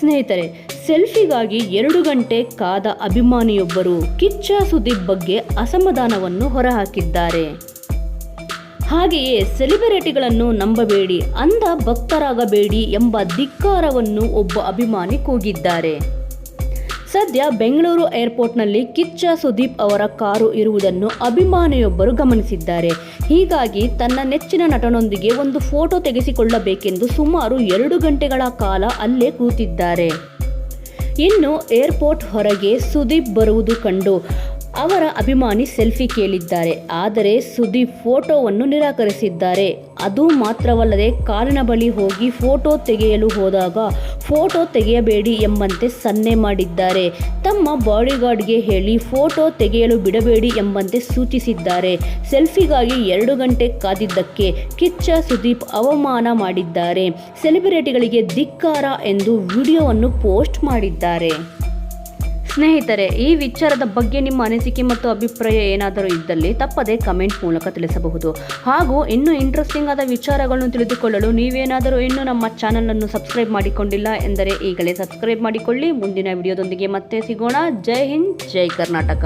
ಸ್ನೇಹಿತರೆ, ಸೆಲ್ಫಿಗಾಗಿ ಎರಡು ಗಂಟೆ ಕಾದ ಅಭಿಮಾನಿಯೊಬ್ಬರು ಕಿಚ್ಚ ಸುದೀಪ್ ಬಗ್ಗೆ ಅಸಮಾಧಾನವನ್ನು ಹೊರಹಾಕಿದ್ದಾರೆ. ಹಾಗೆಯೇ ಸೆಲೆಬ್ರಿಟಿಗಳನ್ನು ನಂಬಬೇಡಿ ಅಂದ ಭಕ್ತರಾಗಬೇಡಿ ಎಂಬ ಧಿಕ್ಕಾರವನ್ನು ಒಬ್ಬ ಅಭಿಮಾನಿ ಕೂಗಿದ್ದಾರೆ. ಸದ್ಯ ಬೆಂಗಳೂರು ಏರ್ಪೋರ್ಟ್ನಲ್ಲಿ ಕಿಚ್ಚ ಸುದೀಪ್ ಅವರ ಕಾರು ಇರುವುದನ್ನು ಅಭಿಮಾನಿಯೊಬ್ಬರು ಗಮನಿಸಿದ್ದಾರೆ. ಹೀಗಾಗಿ ತನ್ನ ನೆಚ್ಚಿನ ನಟನೊಂದಿಗೆ ಒಂದು ಫೋಟೋ ತೆಗೆಸಿಕೊಳ್ಳಬೇಕೆಂದು ಸುಮಾರು ಎರಡು ಗಂಟೆಗಳ ಕಾಲ ಅಲ್ಲೇ ಕೂತಿದ್ದಾರೆ. ಇನ್ನು ಏರ್ಪೋರ್ಟ್ ಹೊರಗೆ ಸುದೀಪ್ ಬರುವುದು ಕಂಡು ಅವರ ಅಭಿಮಾನಿ ಸೆಲ್ಫಿ ಕೇಳಿದ್ದಾರೆ. ಆದರೆ ಸುದೀಪ್ ಫೋಟೋವನ್ನು ನಿರಾಕರಿಸಿದ್ದಾರೆ. ಅದು ಮಾತ್ರವಲ್ಲದೆ ಕಾರಿನ ಬಳಿ ಹೋಗಿ ಫೋಟೋ ತೆಗೆಯಲು ಹೋದಾಗ ಫೋಟೋ ತೆಗೆಯಬೇಡಿ ಎಂಬಂತೆ ಸನ್ನೆ ಮಾಡಿದ್ದಾರೆ. ತಮ್ಮ ಬಾಡಿಗಾರ್ಡ್ಗೆ ಹೇಳಿ ಫೋಟೋ ತೆಗೆಯಲು ಬಿಡಬೇಡಿ ಎಂಬಂತೆ ಸೂಚಿಸಿದ್ದಾರೆ. ಸೆಲ್ಫಿಗಾಗಿ ಎರಡು ಗಂಟೆ ಕಾದಿದ್ದಕ್ಕೆ ಕಿಚ್ಚ ಸುದೀಪ್ ಅವಮಾನ ಮಾಡಿದ್ದಾರೆ. ಸೆಲೆಬ್ರಿಟಿಗಳಿಗೆ ಧಿಕ್ಕಾರ ಎಂದು ವಿಡಿಯೋವನ್ನು ಪೋಸ್ಟ್ ಮಾಡಿದ್ದಾರೆ. ಸ್ನೇಹಿತರೆ, ಈ ವಿಚಾರದ ಬಗ್ಗೆ ನಿಮ್ಮ ಅನಿಸಿಕೆ ಮತ್ತು ಅಭಿಪ್ರಾಯ ಏನಾದರೂ ಇದ್ದಲ್ಲಿ ತಪ್ಪದೆ ಕಮೆಂಟ್ ಮೂಲಕ ತಿಳಿಸಬಹುದು. ಹಾಗೂ ಇನ್ನೂ ಇಂಟ್ರೆಸ್ಟಿಂಗ್ ಆದ ವಿಚಾರಗಳನ್ನು ತಿಳಿದುಕೊಳ್ಳಲು ನೀವೇನಾದರೂ ಇನ್ನೂ ನಮ್ಮ ಚಾನಲನ್ನು ಸಬ್ಸ್ಕ್ರೈಬ್ ಮಾಡಿಕೊಂಡಿಲ್ಲ ಎಂದರೆ ಈಗಲೇ ಸಬ್ಸ್ಕ್ರೈಬ್ ಮಾಡಿಕೊಳ್ಳಿ. ಮುಂದಿನ ವಿಡಿಯೋದೊಂದಿಗೆ ಮತ್ತೆ ಸಿಗೋಣ. ಜೈ ಹಿಂದ್, ಜೈ ಕರ್ನಾಟಕ.